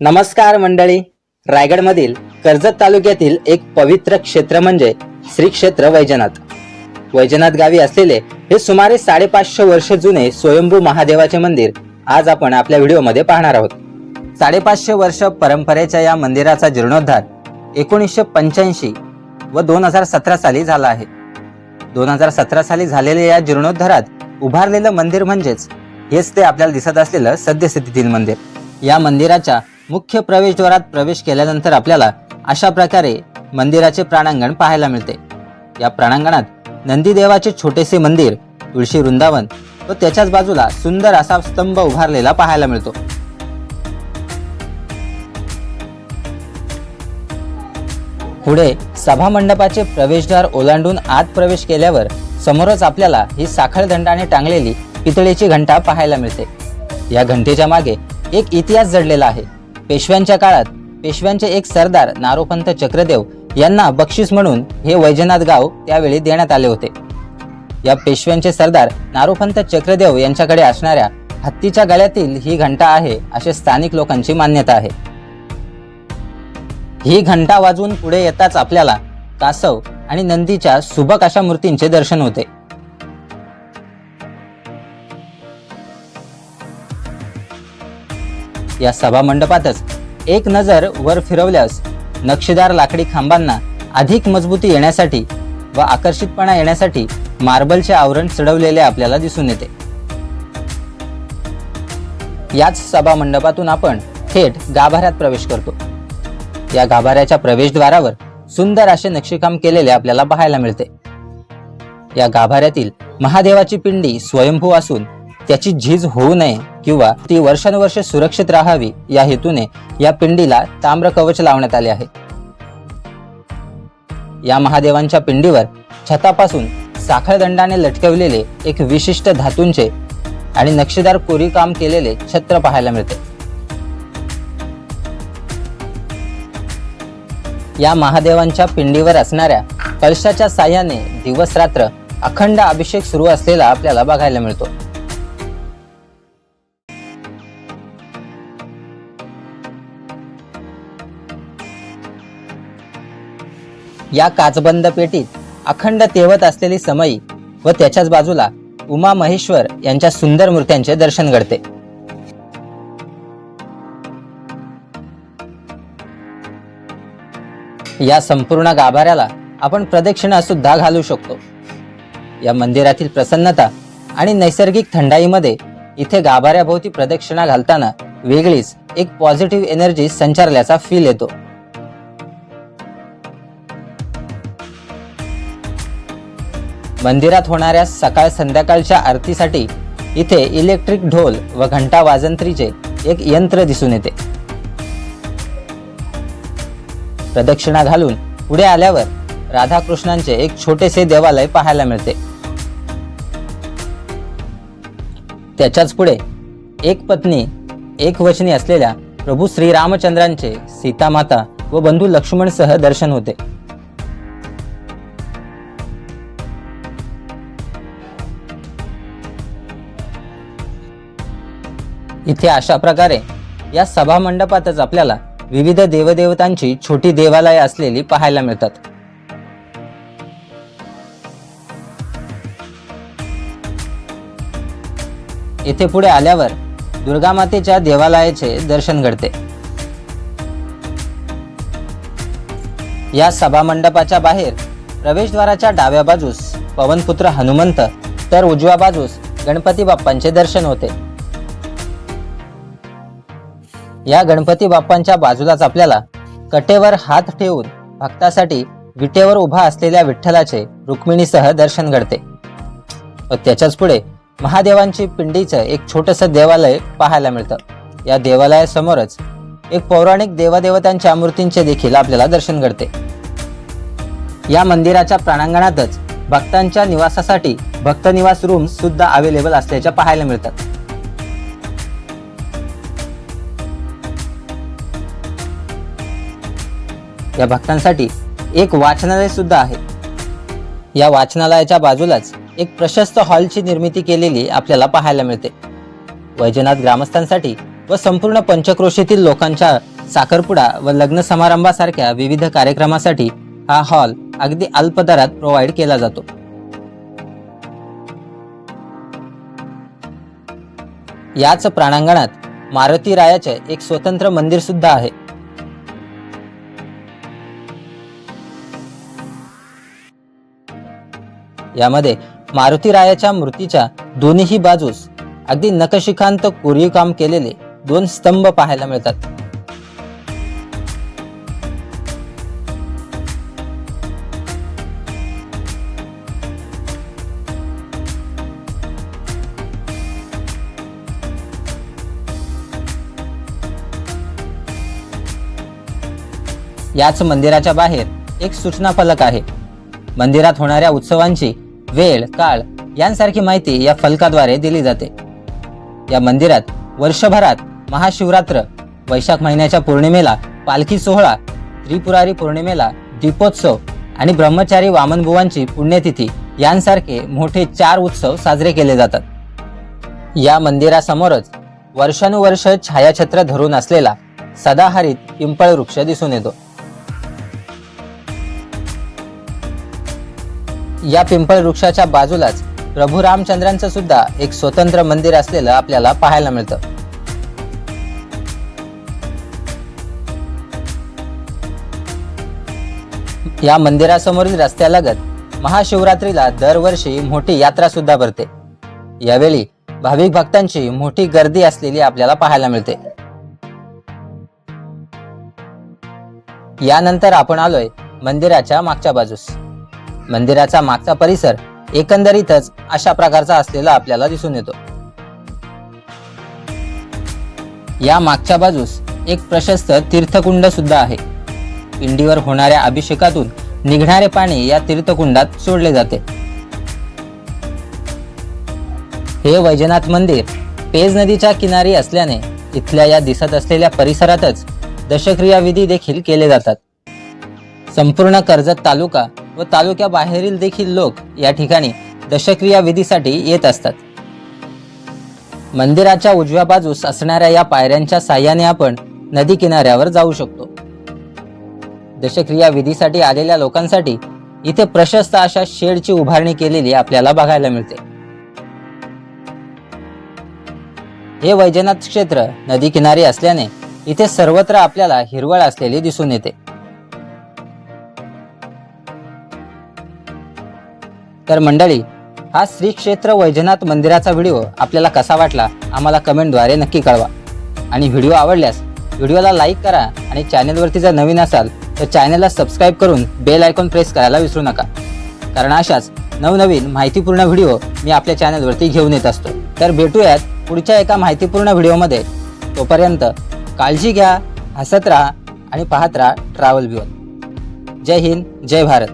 नमस्कार मंडळी. रायगडमधील कर्जत तालुक्यातील एक पवित्र क्षेत्र म्हणजे श्री क्षेत्र वैजनाथ. वैजनाथ गावी असलेले हे सुमारे साडेपाचशे वर्ष जुने स्वयंभू महादेवाचे मंदिर आज आपण आपल्या व्हिडिओमध्ये पाहणार आहोत. साडेपाचशे वर्ष परंपरेच्या या मंदिराचा जीर्णोद्धार एकोणीसशे पंच्याऐंशी व दोन हजार सतरा साली झाला आहे. दोन हजार सतरा साली झालेल्या या जीर्णोद्धारात उभारलेलं मंदिर म्हणजेच हेच ते आपल्याला दिसत असलेलं सद्यस्थितीतील मंदिर. या मंदिराच्या मुख्य प्रवेशद्वारात प्रवेश केल्यानंतर आपल्याला अशा प्रकारे मंदिराचे प्राणांगण पाहायला मिळते. या प्राणांगणात नंदीदेवाचे छोटेसे मंदिर तुळशी वृंदावन व त्याच्याच बाजूला सुंदर असा स्तंभ उभारलेला पाहायला मिळतो. पुढे सभा मंडपाचे प्रवेशद्वार ओलांडून आत प्रवेश केल्यावर समोरच आपल्याला ही साखळदंडाने टांगलेली पितळेची घंटा पाहायला मिळते. या घंटेच्या मागे एक इतिहास जडलेला आहे. पेशव्यांच्या काळात पेशव्यांचे एक सरदार नारोपंत चक्रदेव यांना बक्षीस म्हणून हे वैजनाथ गाव त्यावेळी देण्यात आले होते. या पेशव्यांचे सरदार नारोपंत चक्रदेव यांच्याकडे असणाऱ्या हत्तीच्या गळ्यातील ही घंटा आहे असे स्थानिक लोकांची मान्यता आहे. ही घंटा वाजवून पुढे येताच आपल्याला कासव आणि नंदीच्या सुबक अशा मूर्तींचे दर्शन होते. या सभा मंडपातच एक नजर वर फिरवल्यास नक्षीदार लाकडी खांबांना अधिक मजबूती येण्यासाठी व आकर्षितपणा येण्यासाठी मार्बलचे आवरण चढवलेले आपल्याला दिसून येते. याच सभा मंडपातून आपण थेट गाभाऱ्यात प्रवेश करतो. या गाभाऱ्याच्या प्रवेशद्वारावर सुंदर असे नक्षीकाम केलेले आपल्याला पाहायला मिळते. या गाभाऱ्यातील महादेवाची पिंडी स्वयंभू असून त्याची झीज होऊ नये किंवा ती वर्षानुवर्षे सुरक्षित राहावी या हेतूने या पिंडीला ताम्र कवच लावण्यात आले आहे. या महादेवांच्या पिंडीवर छतापासून साखळदंडाने लटकवलेले एक विशिष्ट धातूंचे आणि नक्षीदार कोरी काम केलेले छत्र पाहायला मिळते. या महादेवांच्या पिंडीवर असणाऱ्या कलशाच्या साह्याने दिवस रात्र अखंड अभिषेक सुरू असलेला आपल्याला बघायला मिळतो. या काचबंद पेटीत अखंड तेवत असलेली समई व त्याच्याच बाजूला उमा महेश्वर यांच्या सुंदर मूर्त्यांचे दर्शन घडते. या संपूर्ण गाभाऱ्याला आपण प्रदक्षिणा सुद्धा घालू शकतो. या मंदिरातील प्रसन्नता आणि नैसर्गिक थंडाईमध्ये इथे गाभाऱ्याभोवती प्रदक्षिणा घालताना वेगळीच एक पॉझिटिव्ह एनर्जी संचारल्याचा फील येतो. मंदिरात होणाऱ्या सकाळ संध्याकाळच्या आरतीसाठी इथे इलेक्ट्रिक ढोल व घंटा वाजंत्रीचे एक यंत्र दिसून येते. प्रदक्षिणा घालून पुढे आल्यावर राधाकृष्णांचे एक छोटेसे देवालय पाहायला मिळते. त्याच्याच पुढे एक पत्नी एक वचनी असलेल्या प्रभू श्रीरामचंद्रांचे सीतामाता व बंधू लक्ष्मणसह दर्शन होते. इथे अशा प्रकारे या सभामंडपातच आपल्याला विविध देवदेवतांची छोटी देवालय असलेली पाहायला मिळतात. येथे पुढे आल्यावर दुर्गामातेच्या देवालयाचे दर्शन घडते. या सभामंडपाच्या बाहेर प्रवेशद्वाराच्या डाव्या बाजूस पवनपुत्र हनुमंत तर उजव्या बाजूस गणपती बाप्पांचे दर्शन होते. या गणपती बाप्पांच्या बाजूलाच आपल्याला कटेवर हात ठेवून भक्तासाठी विटेवर उभा असलेल्या विठ्ठलाचे रुक्मिणीसह दर्शन घडते. व त्याच्याच पुढे महादेवांची पिंडीचं एक छोटंसं देवालय पाहायला मिळतं. या देवालयासमोरच एक पौराणिक देवादेवतांच्या मूर्तींचे देखील आपल्याला दर्शन घडते. या मंदिराच्या प्राणांगणातच भक्तांच्या निवासासाठी भक्तनिवास रूम सुद्धा अवेलेबल असल्याच्या पाहायला मिळतात या भक्तांसाठी एक वाचनालय सुद्धा आहे. या वाचनालयाच्या बाजूलाच एक प्रशस्त हॉलची निर्मिती केलेली आपल्याला पाहायला मिळते. वैजनाथ ग्रामस्थांसाठी व संपूर्ण पंचक्रोशीतील लोकांच्या साखरपुडा व लग्न समारंभासारख्या विविध कार्यक्रमासाठी हा हॉल अगदी अल्प दरात प्रोव्हाइड केला जातो. याच प्राणांगणात मारुती रायाचे एक स्वतंत्र मंदिर सुद्धा आहे. यामध्ये मारुती रायाच्या मूर्तीच्या दोन्ही बाजूस अगदी नकशिकांत कोरीव काम केलेले दोन स्तंभ पाहायला मिळतात. याच मंदिराच्या बाहेर एक सूचना फलक आहे. मंदिरात होणाऱ्या उत्सवांची वेळ काळ यांसारखी माहिती या फलकाद्वारे दिली जाते. या मंदिरात वर्षभरात महाशिवरात्र वैशाख महिन्याच्या पौर्णिमेला पालखी सोहळा त्रिपुरारी पौर्णिमेला दीपोत्सव आणि ब्रह्मचारी वामनबुवांची पुण्यतिथी यांसारखे मोठे चार उत्सव साजरे केले जातात. या मंदिरासमोरच वर्षानुवर्ष छायाछत्र धरून असलेला सदाहरित पिंपळ वृक्ष दिसून येतो. या पिंपळ वृक्षाच्या बाजूलाच प्रभू रामचंद्रांचं सुद्धा एक स्वतंत्र मंदिर असलेलं आपल्याला पाहायला मिळतं. या मंदिरासमोरील रस्त्यालगत महाशिवरात्रीला दरवर्षी मोठी यात्रा सुद्धा भरते. यावेळी भाविक भक्तांची मोठी गर्दी असलेली आपल्याला पाहायला मिळते. यानंतर आपण आलोय मंदिराच्या मागच्या बाजूस. मंदिराचा मागचा परिसर एकंदरीतच अशा प्रकारचा असलेला आपल्याला दिसून येतो. या मागच्या बाजूस एक प्रशस्त तीर्थकुंड सुद्धा आहे. पिंडीवर होणाऱ्या अभिषेकातून निघणारे पाणी या तीर्थकुंडात सोडले जाते. हे वैजनाथ मंदिर पेज नदीच्या किनारी असल्याने इथल्या या दिसत असलेल्या परिसरातच दशक्रिया विधी देखील केले जातात. संपूर्ण कर्जत तालुका व तालुक्याबाहेरील देखील लोक या ठिकाणी दशक्रिया विधीसाठी येत असतात. मंदिराच्या उजव्या बाजूस असणाऱ्या या पायऱ्यांच्या साह्याने आपण नदी किनाऱ्यावर जाऊ शकतो. दशक्रिया विधीसाठी आलेल्या लोकांसाठी इथे प्रशस्त अशा शेडची उभारणी केलेली आपल्याला बघायला मिळते. हे वैजनाथ क्षेत्र नदी किनारी असल्याने इथे सर्वत्र आपल्याला हिरवळ असलेली दिसून येते. तर मंडळी हा श्री क्षेत्र वैजनाथ मंदिराचा व्हिडिओ आपल्याला कसा वाटला आम्हाला कमेंटद्वारे नक्की कळवा. आणि व्हिडिओ आवडल्यास व्हिडिओला लाईक करा आणि चॅनेलवरती जर नवीन असाल तर चॅनेलला सबस्क्राईब करून बेल आयकॉन प्रेस करायला विसरू नका. कारण अशाच नवनवीन माहितीपूर्ण व्हिडिओ मी आपल्या चॅनेलवरती घेऊन येत असतो. तर भेटूयात पुढच्या एका माहितीपूर्ण व्हिडिओमध्ये. तोपर्यंत काळजी घ्या हसत राहा आणि पाहत राहा ट्रॅव्हल ब्युअर जय हिंद जय भारत.